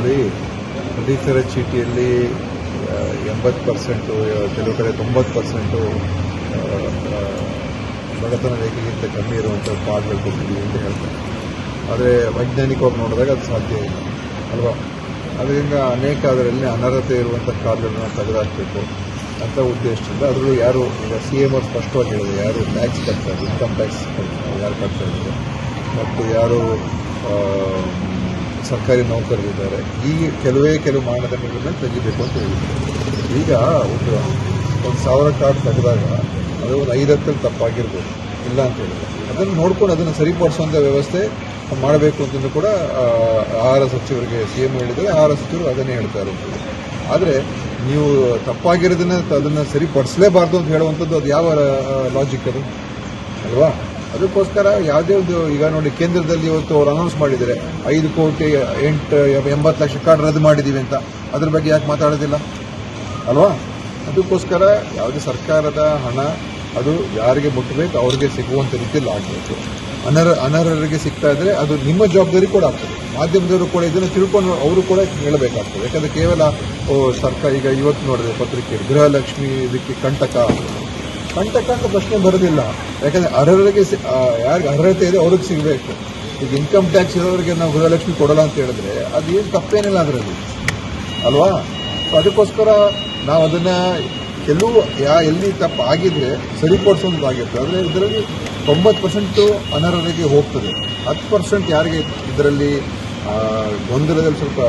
ನೋಡಿ ಪಡಿತರ ಚೀಟಿಯಲ್ಲಿ ಎಂಬತ್ತು ಪರ್ಸೆಂಟು, ಕೆಲವು ಕಡೆ ತೊಂಬತ್ತು ಪರ್ಸೆಂಟು ಬಡತನ ರೇಖೆಗಿಂತ ಕಮ್ಮಿ ಇರುವಂಥ ಕಾರ್ಡ್ಗಳು ಕೊಟ್ಟಿದ್ದೀವಿ ಅಂತ ಹೇಳ್ತಾರೆ. ಆದರೆ ವೈಜ್ಞಾನಿಕವಾಗಿ ನೋಡಿದಾಗ ಅದು ಸಾಧ್ಯ ಇಲ್ಲ, ಅಲ್ವಾ? ಅದರಿಂದ ಅನೇಕ ಅದರಲ್ಲಿ ಅನರ್ಹತೆ ಇರುವಂಥ ಕಾರ್ಡ್ಗಳನ್ನ ತೆಗೆದಾಕಬೇಕು ಅಂತ ಉದ್ದೇಶದಿಂದ ಅದರಲ್ಲೂ ಯಾರು, ಈಗ ಸಿ ಎಂ ಅವ್ರು ಸ್ಪಷ್ಟವಾಗಿ ಹೇಳಿದ್ರು, ಯಾರು ಟ್ಯಾಕ್ಸ್ ಕಟ್ತಾರೆ ಇನ್ಕಮ್ ಟ್ಯಾಕ್ಸ್ ಯಾರು ಕಟ್ತಾ ಇದ್ದಾರೆ ಮತ್ತು ಯಾರು ಸರ್ಕಾರಿ ನೌಕರರಿದ್ದಾರೆ. ಈ ಕೆಲವೇ ಕೆಲವು ಮಾನದಂಡಗಳನ್ನ ತೆಗಿಬೇಕು ಅಂತ ಹೇಳಿದ್ರು. ಈಗ ಒಂದು ಒಂದು ಸಾವಿರ ಕಾರ್ಡ್ ತೆಗೆದಾಗ ಅದು ಒಂದು ಐದು ಹತ್ತಲ್ಲಿ ತಪ್ಪಾಗಿರ್ಬೋದು. ಇಲ್ಲ ಅಂತ ಹೇಳಿದ್ರು. ಅದನ್ನು ನೋಡ್ಕೊಂಡು ಅದನ್ನು ಸರಿಪಡಿಸುವಂಥ ವ್ಯವಸ್ಥೆ ಮಾಡಬೇಕು ಅಂತಂದು ಕೂಡ ಆಹಾರ ಸಚಿವರಿಗೆ ಸಿ ಎಂ ಹೇಳಿದರೆ ಆಹಾರ ಸಚಿವರು ಅದನ್ನೇ ಹೇಳ್ತಾ ಇರೋದು ಆದರೆ ನೀವು ತಪ್ಪಾಗಿರೋದನ್ನ ಅದನ್ನು ಸರಿಪಡಿಸಲೇಬಾರ್ದು ಅಂತ ಹೇಳುವಂಥದ್ದು ಅದು ಯಾವ ಲಾಜಿಕ್ ಅದು? ಅಲ್ವಾ? ಅದಕ್ಕೋಸ್ಕರ ಯಾವುದೇ ಒಂದು, ಈಗ ನೋಡಿ ಕೇಂದ್ರದಲ್ಲಿ ಇವತ್ತು ಅವ್ರು ಅನೌನ್ಸ್ ಮಾಡಿದ್ದಾರೆ. ಐದು ಕೋಟಿ ಎಂಟು, ಎಂಬತ್ತು ಲಕ್ಷ ಕಾರ್ಡ್ ರದ್ದು ಮಾಡಿದ್ದೀವಿ ಅಂತ. ಅದ್ರ ಬಗ್ಗೆ ಯಾಕೆ ಮಾತಾಡೋದಿಲ್ಲ? ಅಲ್ವಾ? ಅದಕ್ಕೋಸ್ಕರ ಯಾವುದೇ ಸರ್ಕಾರದ ಹಣ, ಅದು ಯಾರಿಗೆ ಮುಟ್ಟಬೇಕು ಅವ್ರಿಗೆ ಸಿಗುವಂಥ ರೀತಿಯಲ್ಲಿ ಆಗಬೇಕು. ಅನರ್ಹ, ಅನರ್ಹರಿಗೆ ಸಿಗ್ತಾ ಇದ್ರೆ ಅದು ನಿಮ್ಮ ಜವಾಬ್ದಾರಿ ಕೂಡ ಆಗ್ತದೆ. ಮಾಧ್ಯಮದವರು ಕೂಡ ಇದನ್ನು ತಿಳ್ಕೊಂಡು ಅವರು ಕೂಡ ಹೇಳಬೇಕಾಗ್ತದೆ. ಯಾಕಂದರೆ ಕೇವಲ ಸರ್ಕಾರ, ಈಗ ಇವತ್ತು ನೋಡಿದ್ರೆ ಪತ್ರಿಕೆ, ಗೃಹಲಕ್ಷ್ಮಿ ಇದಕ್ಕೆ ಕಂಟಕ ಕಂಟಕ ಅಂತ ಪ್ರಶ್ನೆ ಬರೋದಿಲ್ಲ. ಯಾಕಂದರೆ ಅರ್ಹರಿಗೆ ಯಾರಿಗೆ ಅರ್ಹತೆ ಇದೆ ಅವ್ರಿಗೆ ಸಿಗಬೇಕು. ಈಗ ಇನ್ಕಮ್ ಟ್ಯಾಕ್ಸ್ ಇರೋರಿಗೆ ನಾವು ಗೃಹಲಕ್ಷ್ಮಿ ಕೊಡೋಲ್ಲ ಅಂತ ಹೇಳಿದ್ರೆ ಅದು ಏನು ತಪ್ಪೇನಿಲ್ಲ ಅದರಲ್ಲಿ. ಅಲ್ವಾ? ಸೊ ಅದಕ್ಕೋಸ್ಕರ ನಾವು ಅದನ್ನು ಕೆಲವು ಯಾ ಎಲ್ಲಿ ತಪ್ಪು ಆಗಿದ್ರೆ ಸರಿಪಡಿಸೋದಾಗಿರ್ತದೆ ಆದರೆ ಇದರಲ್ಲಿ ತೊಂಬತ್ತು ಪರ್ಸೆಂಟು ಅನರ್ಹರಿಗೆ ಹೋಗ್ತದೆ. ಹತ್ತು ಪರ್ಸೆಂಟ್ ಯಾರಿಗೆ ಇದರಲ್ಲಿ ಗೊಂದಲದಲ್ಲಿ ಸ್ವಲ್ಪ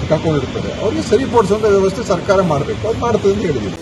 ಸಿಕ್ಕಾಕೊಂಡಿರ್ತದೆ ಅವ್ರಿಗೆ ಸರಿಪಡಿಸುವಂಥ ವ್ಯವಸ್ಥೆ ಸರ್ಕಾರ ಮಾಡಬೇಕು. ಅದು ಮಾಡ್ತದೆ ಅಂತ ಹೇಳಿದ್ದೀವಿ